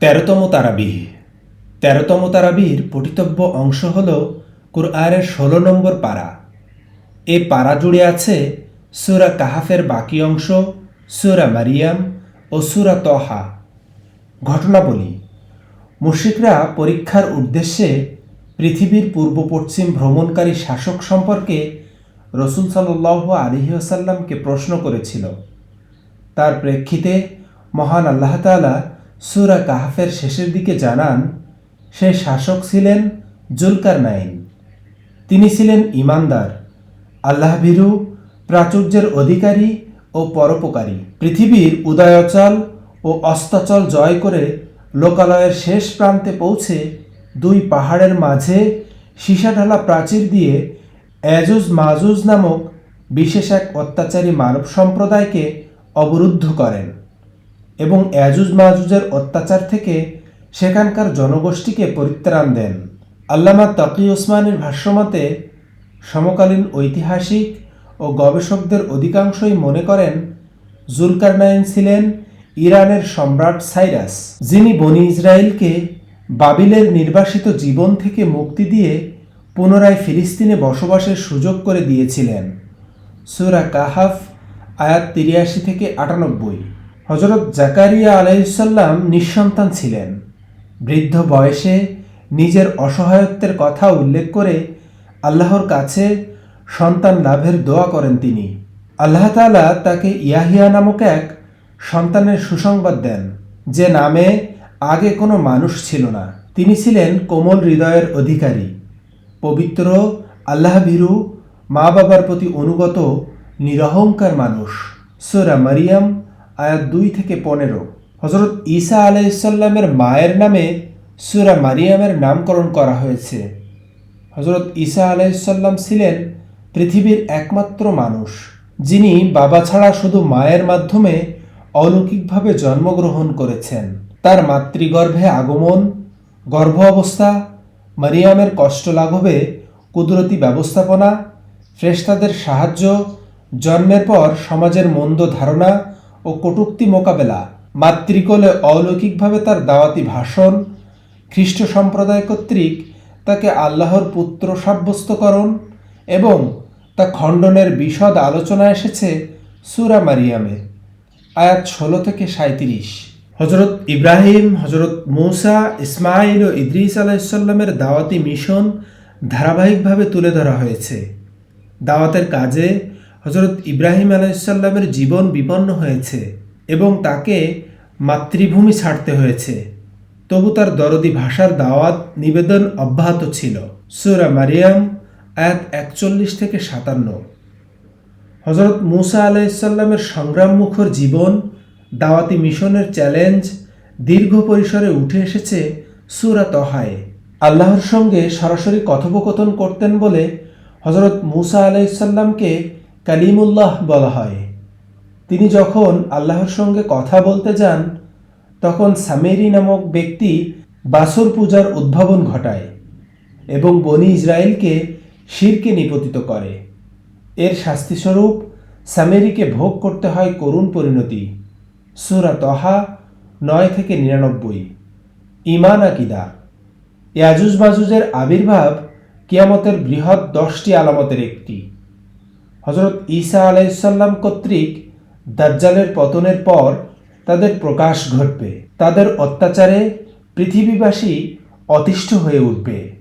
তেরোতম তারাবিহ। তেরোতম তারাবির পঠিতব্য অংশ হল কুরআনের ষোলো নম্বর পারা। এ পারা জুড়ে আছে সুরা কাহাফের বাকি অংশ, সুরা মারিয়াম ও সুরা তহা ঘটনা বলি মুশিকরা পরীক্ষার উদ্দেশ্যে পৃথিবীর পূর্ব পশ্চিম ভ্রমণকারী শাসক সম্পর্কে রসুল সাল্লাহ আলিহাসাল্লামকে প্রশ্ন করেছিল। তার প্রেক্ষিতে মহান আল্লাহ তাআলা সুরা কাহাফের শেষের দিকে জানান, সে শাসক ছিলেন জুলকার নাইন তিনি ছিলেন ইমানদার আল্লাহ ভীরু প্রাচুর্যের অধিকারী ও পরোপকারী। পৃথিবীর উদয়াচল ও অস্তাচল জয় করে লোকালয়ের শেষ প্রান্তে পৌঁছে দুই পাহাড়ের মাঝে সীসাঢালা প্রাচীর দিয়ে অ্যাজুজ মাজুজ নামক বিশেষ এক অত্যাচারী মানব সম্প্রদায়কে অবরুদ্ধ করেন। এবং অ্যাজুজ মাজুজের অত্যাচার থেকে সেখানকার জনগোষ্ঠীকে পরিত্রাণ দেন। আল্লামা তকি ওসমানের ভাষ্যমতে, সমকালীন ঐতিহাসিক ও গবেষকদের অধিকাংশই মনে করেন, জুলকারনাইন ছিলেন ইরানের সম্রাট সাইরাস, যিনি বনি ইসরায়েলকে বাবিলের নির্বাসিত জীবন থেকে মুক্তি দিয়ে পুনরায় ফিলিস্তিনে বসবাসের সুযোগ করে দিয়েছিলেন। সুরা কাহাফ, আয়াত তিরিয়াশি থেকে আটানব্বই। হজরত জাকারিয়া আলাইসাল্লাম নিঃসন্তান ছিলেন। বৃদ্ধ বয়সে নিজের অসহায়ত্বের কথা উল্লেখ করে আল্লাহর কাছে সন্তান লাভের দোয়া করেন তিনি। আল্লাহ তালা তাকে ইয়াহিয়া নামক এক সন্তানের সুসংবাদ দেন, যে নামে আগে কোনো মানুষ ছিল না। তিনি ছিলেন কোমল হৃদয়ের অধিকারী, পবিত্র আল্লাহ ভীরু মা বাবার প্রতি অনুগত, নিরহংকার মানুষ। সোরা মারিয়াম আয়াত দুই থেকে পনেরো। হজরত ঈসা আলাইসাল্লামের মায়ের নামে সুরা মারিয়ামের নামকরণ করা হয়েছে। হজরত ঈসা আলাইসাল্লাম ছিলেন পৃথিবীর একমাত্র মানুষ, যিনি বাবা ছাড়া শুধু মায়ের মাধ্যমে অলৌকিকভাবে জন্মগ্রহণ করেছেন। তার মাতৃগর্ভে আগমন, গর্ভ অবস্থা, মারিয়ামের কষ্ট লাঘবে, কুদরতি ব্যবস্থাপনা ফ্রেস্তাদের সাহায্য, জন্মের পর সমাজের মন্দ ধারণা ও কটূক্তি মোকাবেলা, মাতৃকোলে অলৌকিকভাবে তার দাওয়াতি ভাষণ, খ্রিস্ট সম্প্রদায় কর্তৃক তাকে আল্লাহর পুত্র সাব্যস্তকরণ এবং তা খণ্ডনের বিশদ আলোচনা এসেছে সুরা মারিয়ামে, আয়াত ষোলো থেকে সাঁত্রিশ হজরত ইব্রাহিম হজরত মৌসা ইসমাইল ও ইদ্রিস আলাইসাল্লামের দাওয়াতি মিশন ধারাবাহিকভাবে তুলে ধরা হয়েছে। দাওয়াতের কাজে হজরত ইব্রাহিম আলাইসাল্লামের জীবন বিপন্ন হয়েছে এবং তাকে মাতৃভূমি ছাড়তে হয়েছে। তবু তার দরদি ভাষার দাওয়াত নিবেদন অব্যাহত ছিল। সুরা মারিয়াম, আয়াত একচল্লিশ থেকে সাতান্ন। হজরত মুসা আলাইসাল্লামের সংগ্রামমুখর জীবন, দাওয়াতি মিশনের চ্যালেঞ্জ দীর্ঘ পরিসরে উঠে এসেছে সুরা তহায়। আল্লাহর সঙ্গে সরাসরি কথোপকথন করতেন বলে হজরত মুসা আলাইসাল্লামকে কালিমুল্লাহ বলা হয়। তিনি যখন আল্লাহর সঙ্গে কথা বলতে যান, তখন সামেরি নামক ব্যক্তি বাসর পূজার উদ্ভাবন ঘটায় এবং বনি ইসরায়েলকে শিরকে নিপতিত করে। এর শাস্তিস্বরূপ সামেরিকে ভোগ করতে হয় করুণ পরিণতি। সুরা তহা নয় থেকে নিরানব্বই। ইমান আকিদা। ইয়াজুজ মাজুজের আবির্ভাব কিয়ামতের বৃহৎ দশটি আলামতের একটি। হজরত ঈসা আলাইসাল্লাম কর্তৃক দাজ্জালের পতনের পর তাদের প্রকাশ ঘটবে। তাদের অত্যাচারে পৃথিবীবাসী অতিষ্ঠ হয়ে উঠবে।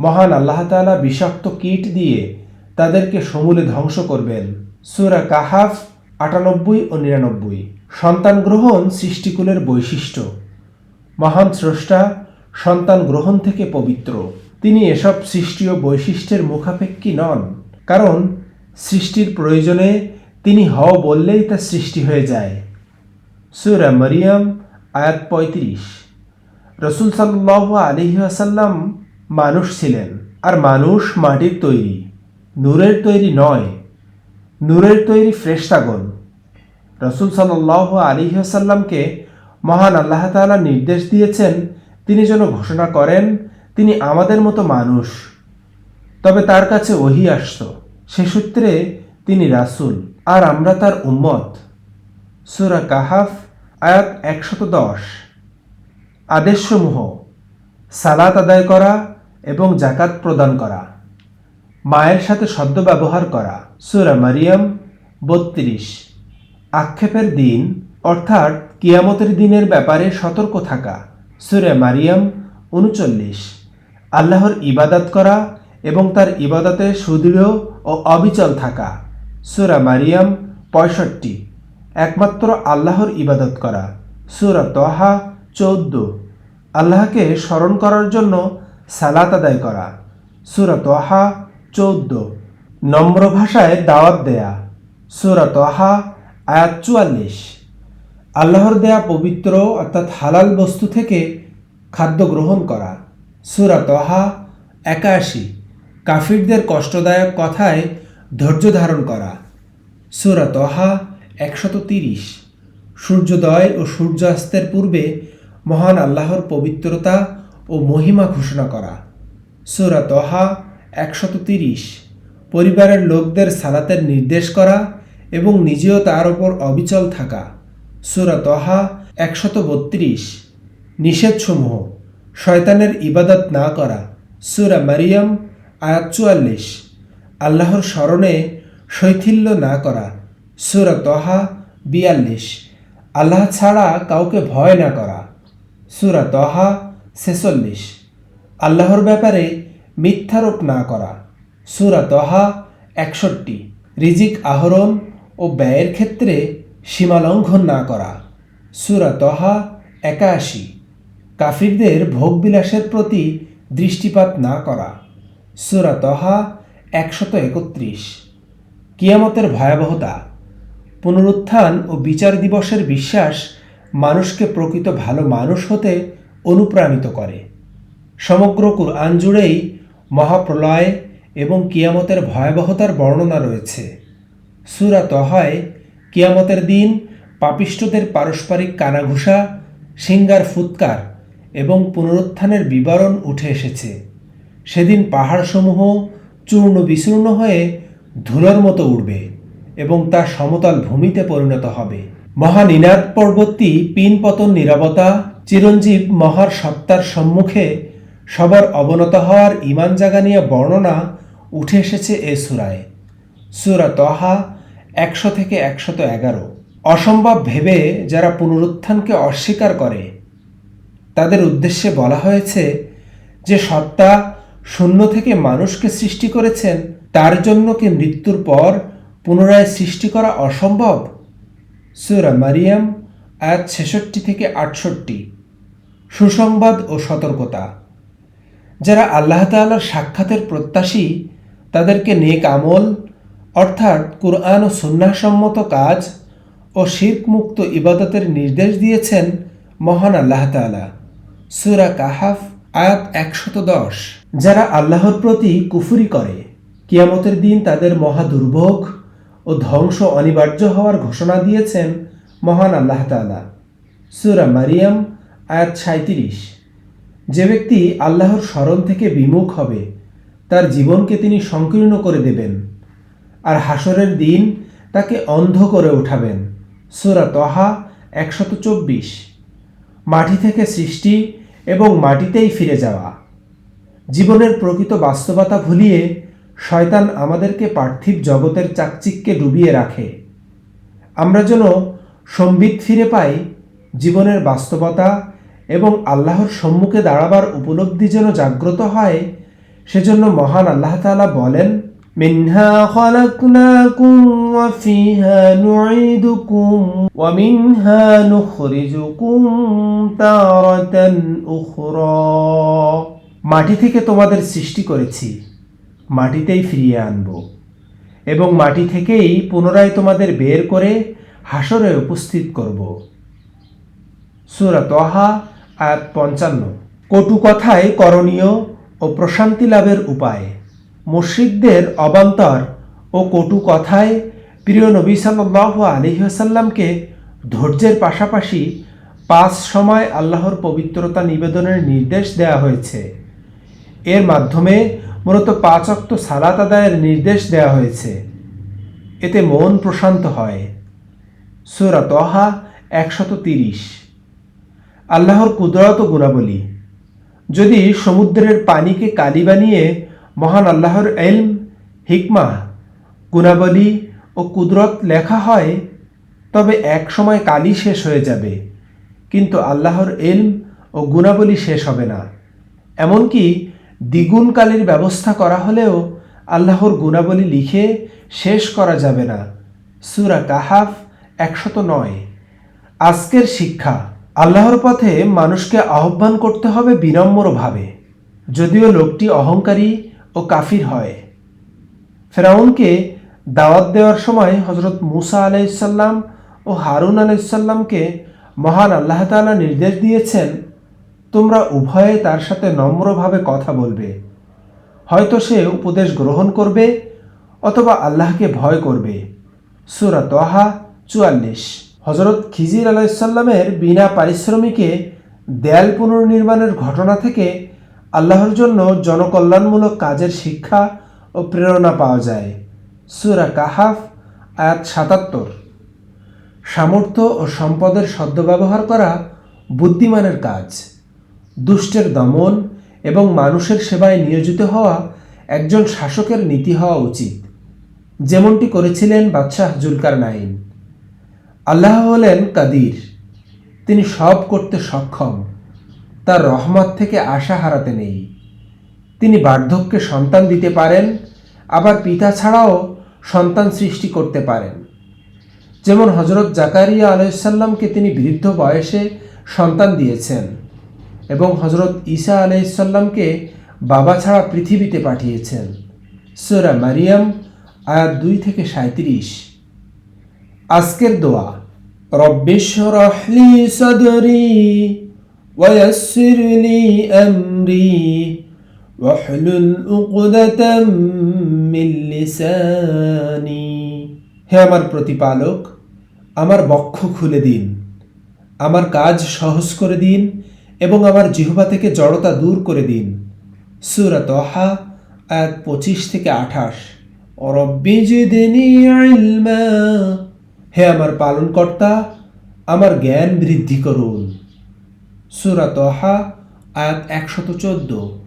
মহান আল্লাহ তাআলা বিষাক্ত কীট দিয়ে তাদেরকে সমূলে ধ্বংস করবেন। সুরা কাহাফ আটানব্বই ও নিরানব্বই। সন্তান গ্রহণ সৃষ্টিকুলের বৈশিষ্ট্য। মহান স্রষ্টা সন্তান গ্রহণ থেকে পবিত্র। তিনি এসব সৃষ্টি ও বৈশিষ্ট্যের মুখাপেক্ষী নন। কারণ সৃষ্টির প্রয়োজনে তিনি হও বললেই তা সৃষ্টি হয়ে যায়। সুরা মরিয়ম, আয়াত পঁয়ত্রিশ। রসুল সাল্লাহ আলিহি আসাল্লাম মানুষ ছিলেন আর মানুষ মাটির তৈরি। নূরের তৈরি নয়, নূরের তৈরি ফ্রেশতাগন রসুল সাল্লাহ আলিহি আসাল্লামকে মহান আল্লাহ তাআলা নির্দেশ দিয়েছেন, তিনি যেন ঘোষণা করেন, তিনি আমাদের মতো মানুষ। তবে তার কাছে ওহি আসত। সে সূত্রে তিনি রাসুল আর আমরা তার উম্মত। সুরা কাহাফ, আয়াত একশত দশ। আদেশসমূহ, সালাত আদায় করা এবং জাকাত প্রদান করা। মায়ের সাথে সদ্য ব্যবহার করা, সুরা মারিয়াম বত্রিশ। আক্ষেপের দিন, অর্থাৎ কিয়ামতের দিনের ব্যাপারে সতর্ক থাকা, সুরে মারিয়াম উনচল্লিশ। আল্লাহর ইবাদত করা এবং তার ইবাদতে সুদৃঢ় ও অবিচল থাকা। সুরা মারিয়াম পঁয়ষট্টি, একমাত্র আল্লাহর ইবাদত করা। সুরা তহা চৌদ্দ, আল্লাহকে স্মরণ করার জন্য সালাত আদায় করা। সুরা তহা চৌদ্দ, নম্র ভাষায় দাওয়াত দেয়া। সুরা তহা আয়াত চুয়াল্লিশ, আল্লাহর দেয়া পবিত্র অর্থাৎ হালাল বস্তু থেকে খাদ্য গ্রহণ করা। সুরা তহা একাশি কাফিরদের কষ্টদায়ক কথায় ধৈর্য ধারণ করা। সুরা তহা একশত তিরিশ। সূর্যোদয় ও সূর্যাস্তের পূর্বে মহান আল্লাহর পবিত্রতা ও মহিমা ঘোষণা করা। সুরা তহা একশত তিরিশ। পরিবারের লোকদের সালাতের নির্দেশ করা এবং নিজেও তার ওপর অবিচল থাকা। সুরা তহা একশত বত্রিশ। নিষেধসমূহ। শয়তানের ইবাদত না করা। সুরা মারিয়াম আয়াত চুয়াল্লিশ। আল্লাহর স্মরণে শৈথিল্য না করা, সুরা তহা বিয়াল্লিশ। আল্লাহ ছাড়া কাউকে ভয় না করা, সুরা তহা ছেচল্লিশ। আল্লাহর ব্যাপারে মিথ্যারোপ না করা, সুরা তহা একষট্টি। রিজিক আহরণ ও ব্যয়ের ক্ষেত্রে সীমালঙ্ঘন না করা, সুরা তহা একাশি। কাফিরদের ভোগবিলাসের প্রতি দৃষ্টিপাত না করা। সুরা তহা একশত একত্রিশ। কিয়ামতের ভয়াবহতা, পুনরুত্থান ও বিচার দিবসের বিশ্বাস মানুষকে প্রকৃত ভালো মানুষ হতে অনুপ্রাণিত করে। সমগ্র কুরআন জুড়েই মহাপ্রলয় এবং কিয়ামতের ভয়াবহতার বর্ণনা রয়েছে। সুরা তহায় কিয়ামতের দিন পাপিষ্টদের পারস্পরিক কানাঘুষা, সিঙ্গার ফুৎকার এবং পুনরুত্থানের বিবরণ উঠে এসেছে। সেদিন পাহাড়সমূহ চূর্ণ বিচূর্ণ হয়ে ধুলোর মতো উঠবে এবং তা সমতল ভূমিতে পরিণত হবে। মহানিনাদ পর্বতী পিন পতন নিরবতা, চিরঞ্জীব মহার সত্তার সম্মুখে সবার অবনত হওয়ার ইমান জাগা নিয়ে বর্ণনা উঠে এসেছে এ সুরায়। সুরা তহা একশো থেকে একশত এগারো। অসম্ভব ভেবে যারা পুনরুত্থানকে অস্বীকার করে, তাদের উদ্দেশ্যে বলা হয়েছে যে সত্তা শূন্য থেকে মানুষকে সৃষ্টি করেছেন, তার জন্য কি মৃত্যুর পর পুনরায় সৃষ্টি করা অসম্ভব? সুরা মারিয়াম, আয়াত ছেষট্টি থেকে আটষট্টি। সুসংবাদ ও সতর্কতা। যারা আল্লাহ তাল্লার সাক্ষাতের প্রত্যাশী, তাদেরকে নেক আমল, অর্থাৎ কুরআন ও সুন্নাহসম্মত কাজ ও শির্কমুক্ত ইবাদতের নির্দেশ দিয়েছেন মহান আল্লাহ তালা সুরা কাহাফ, আয়াত একশত দশ। যারা আল্লাহর প্রতি কুফুরি করে, কিয়ামতের দিন তাদের মহা দুর্ভোগ ও ধ্বংস অনিবার্য হওয়ার ঘোষণা দিয়েছেন মহান আল্লাহ তালা সুরা মারিয়াম, আয়াত সাঁত্রিশ যে ব্যক্তি আল্লাহর স্মরণ থেকে বিমুখ হবে, তার জীবনকে তিনি সংকীর্ণ করে দেবেন, আর হাসরের দিন তাকে অন্ধ করে উঠাবেন। সুরা তহা, একশত চব্বিশ। মাটি থেকে সৃষ্টি এবং মাটিতেই ফিরে যাওয়া। জীবনের প্রকৃত বাস্তবতা ভুলিয়ে শয়তান আমাদেরকে পার্থিব জগতের চাকচিক্যে ডুবিয়ে রাখে। আমরা যেন সম্বিত ফিরে পাই জীবনের বাস্তবতা এবং আল্লাহর সম্মুখে দাঁড়াবার উপলব্ধি যেন জাগ্রত হয়, সেজন্য মহান আল্লাহ তালা বলেন, মিনহা খলাকনাকুম ওয়া ফিহা নুঈদুকুম ওয়া মিনহা নুখরিজুকুম তারাতান উখরা। মাটি থেকে তোমাদের সৃষ্টি করেছি, মাটিতেই ফিরিয়ে আনব। এবং মাটি থেকেই পুনরায় তোমাদের বের করে হাসরে উপস্থিত করব। সুরা তহা আয়াত পঞ্চান্ন। কটু কথায় করণীয় ও প্রশান্তি লাভের উপায়। মুশ্রিকদের অবান্তর ও কটু কথায় প্রিয় নবী সাল্লাহ আলিহাসাল্লামকে ধৈর্যের পাশাপাশি পাঁচ সময় আল্লাহর পবিত্রতা নিবেদনের নির্দেশ দেওয়া হয়েছে। এর মাধ্যমে মূলত পাঁচ অক্ত সালাত আদায়ের নির্দেশ দেওয়া হয়েছে। এতে মন প্রশান্ত হয়। সুরা তহা একশত তিরিশ। আল্লাহর কুদরত ও গুণাবলী। যদি সমুদ্রের পানিকে কালি বানিয়ে মহান আল্লাহর এলম, হিকমা, গুণাবলী ও কুদরত লেখা হয়, তবে এক সময় কালি শেষ হয়ে যাবে। কিন্তু আল্লাহর এলম ও গুণাবলী শেষ হবে না। এমনকি দ্বিগুণ কালির ব্যবস্থা করা হলেও আল্লাহর গুণাবলী লিখে শেষ করা যাবে না। সুরা কাহাফ একশত নয়। আজকের শিক্ষা, আল্লাহর পথে মানুষকে আহ্বান করতে হবে বিনম্রভাবে, যদিও লোকটি অহংকারী ও কাফির হয়। ফেরাউনকে দাওয়াত দেওয়ার সময় হজরত মুসা আলাইসাল্লাম ও হারুন আলাইসাল্লামকে মহান আল্লাহ তাআলা নির্দেশ দিয়েছেন তোমরা উভয়ে তার সাথে নম্রভাবে কথা বলবে। হয়তো সে উপদেশ গ্রহণ করবে অথবা আল্লাহকে ভয় করবে। সুরা তোহা চুয়াল্লিশ। হজরত খিজির আলাইসাল্লামের বিনা পারিশ্রমিকে দেয়াল পুনর্নির্মাণের ঘটনা থেকে আল্লাহর জন্য জনকল্যাণমূলক কাজের শিক্ষা ও প্রেরণা পাওয়া যায়। সুরা কাহাফ, আয়াত সাতাত্তর। সামর্থ্য ও সম্পদের সদ্ব্যবহার করা বুদ্ধিমানের কাজ। দুষ্টের দমন এবং মানুষের সেবায় নিয়োজিত হওয়া একজন শাসকের নীতি হওয়া উচিত। যেমনটি করেছিলেন বাদশাহ জুলকার নাইন আল্লাহ হলেন কাদির। তিনি সব করতে সক্ষম। তার রহমত থেকে আশা হারাতে নেই। তিনি বার্ধক্যে সন্তান দিতে পারেন, আবার পিতা ছাড়াও সন্তান সৃষ্টি করতে পারেন। যেমন হজরত জাকারিয়া আলাইসাল্লামকে তিনি বৃদ্ধ বয়সে সন্তান দিয়েছেন। এবং হজরত ঈসা আলাইসাল্লামকে বাবা ছাড়া পৃথিবীতে পাঠিয়েছেন সুরা মারিয়াম আয়াত দুই থেকে সাঁত্রিশ আজকের দোয়া রব্বিশরহ লি সদরি ويسر لي أمري واحلل عقدة من লিসানি হে আমার প্রতিপালক আমার বক্ষ খুলে দিন আমার কাজ সহজ করে দিন এবং আমার জিহবা থেকে জড়তা দূর করে দিন। সুরা তহা, আয়াত পঁচিশ থেকে আঠাশ। হে আমার পালনকর্তা, আমার জ্ঞান বৃদ্ধি করুন। সুরা তহা, আয়াত একশত চোদ্দ।